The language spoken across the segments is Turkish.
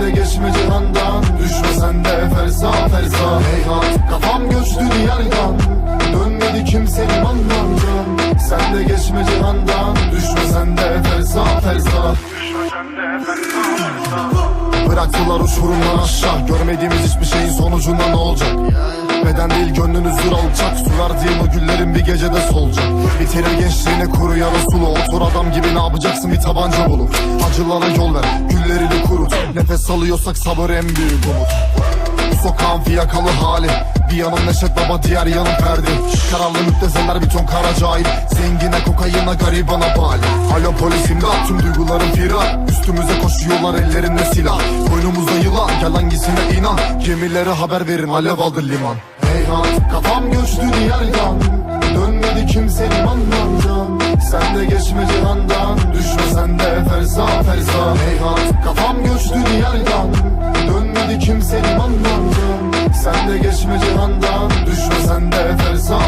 de geçme cihandan. Düşme sen de fersa fersa Heyhat kafam göçtü diyardan. Dönmedi kimse limandan Sen de geçme cihandan. Düşme sen de fersa fersa Bıraktılar uçurumdan aşağı. Görmediğimiz hiçbir şeyin sonucunda ne olacak? Beden değil gönlünüz zür alacak Sular değil o güllerin bir gecede solacak. Bitirir gençliğini kuru yara sulu Otur adam gibi ne yapacaksın? Bir tabanca bulup Acılara yol ver Nefes alıyorsak sabır en büyük umut. Bu sokağın fiyakalı hali Bir yanım Neşet Baba diğer yanım Ferdi Kararlı müptezeller bir ton kara cahil. Zengine kokayına garibana bali. Alo polis imdat tüm duygularım firar. Üstümüze koşuyorlar ellerinde silah. Boynumuzda yılan gel hangisine inan? Gemilere haber verin alev aldı liman. Heyhat kafam göçtü diyardan Dönmedi kimse limandan can Sen de geçme cihandan Düşme sen de fersa fersa Heyhat kafam göçtü diyardan. Dönmedi kimse limandan can Sen de geçme cihandan Düşme sen de fersa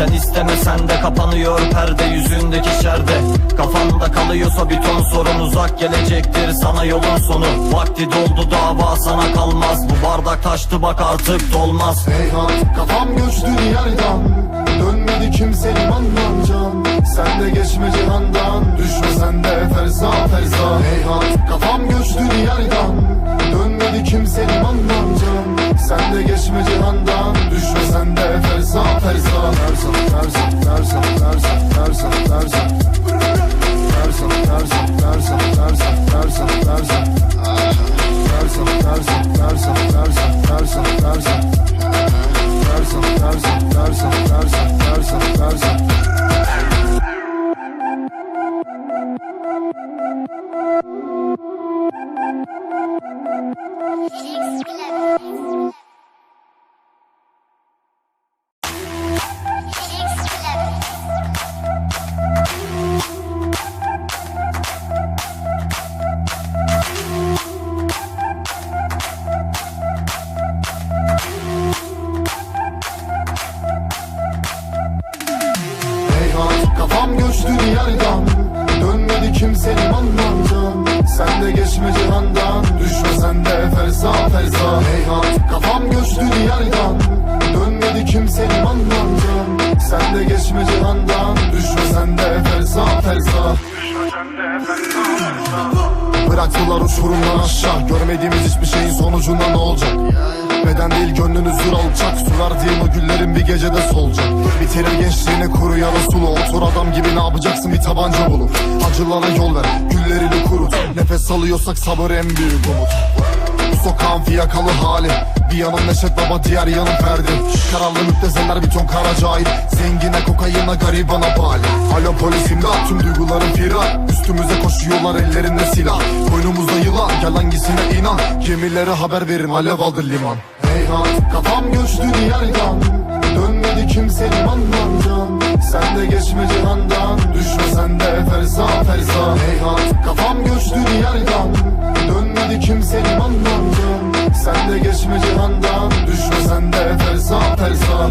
sen istemesen de kapanıyor perde yüzündeki şerde. Kafanda kalıyorsa bir ton sorun uzak gelecektir sana yolun sonu. Vakti doldu dava sana kalmaz. Bu bardak taştı bak artık dolmaz. Heyhat kafam göçtü diyardan. Dönmedi kimse limandan can. Sen de geçme cihandan. Düşme sen de fersa fersa Heyhat kafam göçtü diyardan fersa fersa fersa Fersa kafam göçtü diyardan Dönmedi kimse limandan Sen de geçme cihandan Düşme sen de fersa fersa Heyhat kafam göçtü diyardan Dönmedi kimse limandan Sen de geçme cihandan Düşme sen de fersa fersa Bıraktılar uçurumdan aşağı Görmediğimiz hiçbir şeyin sonucunda ne olacak Beden değil gönlünüz zür alacak Sular değil o güllerin bir gecede solacak. Bitirir gençliğini kuru yara sulu. Otur adam gibi ne yapacaksın? Bir tabanca bulup Acılara yol ver güllerini kurut. Nefes alıyorsak sabır en büyük umut. Bu sokağın fiyakalı hali. Bir yanım Neşet Baba diğer yanım Ferdi. Kararlı müptezeller bir ton kara cahil. Zengine kokayına garibana bali. Alo polis imdat. Tüm duygularım firar. Üstümüze koşuyorlar ellerinde silah. Boynumuzda yılan. Gel hangisine inan? Gemilere haber verin. Alev aldı liman Heyhat kafam göçtü diyardan. Dönmedi kimse limandan can Sen de geçme cihandan Düşme sen de fersa fersa Heyhat kafam göçtü diyardan. Dönmedi kimse limandan can Sen de geçme cihandan Düşme sen de fersa fersa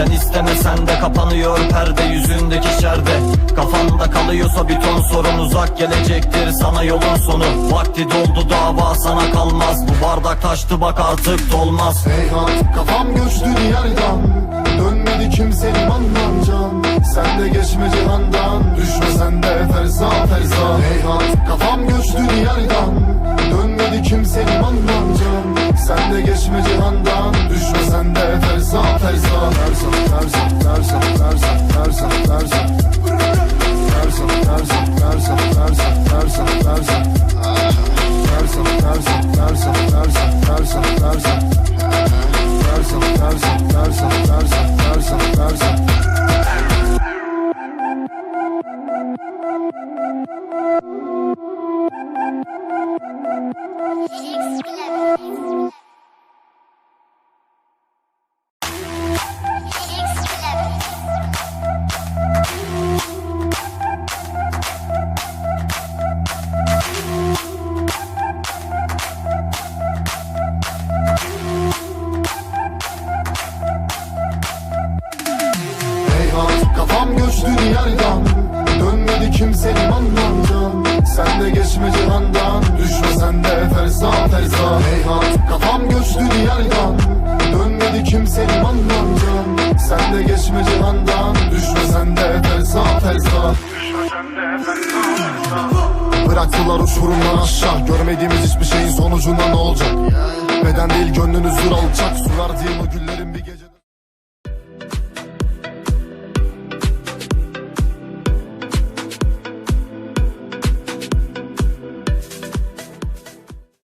sen istemesen de kapanıyor perde yüzündeki şerde. Kafanda kalıyorsa bir ton sorun uzak gelecektir sana yolun sonu. Vakti doldu dava sana kalmaz. Bu bardak taştı bak artık dolmaz. Heyhat Ceyhan Kafam göçtü diyardan Dönmedi kimse limanlardan Sen de geçme cihandan. Düşme sen de ferzan ferzan Ceyhan Kafam göçtü diyardan Dönmedi kimse limanlardan Sen de geçme cihandan. Düşme sen de ferzan ferzan Düşme sen Bıraktılar uçurumdan aşağı. Görmediğimiz hiçbir şeyin sonucunda ne olacak? Beden değil gönlünüz zor alacak Sular değil mi güllerin bir gece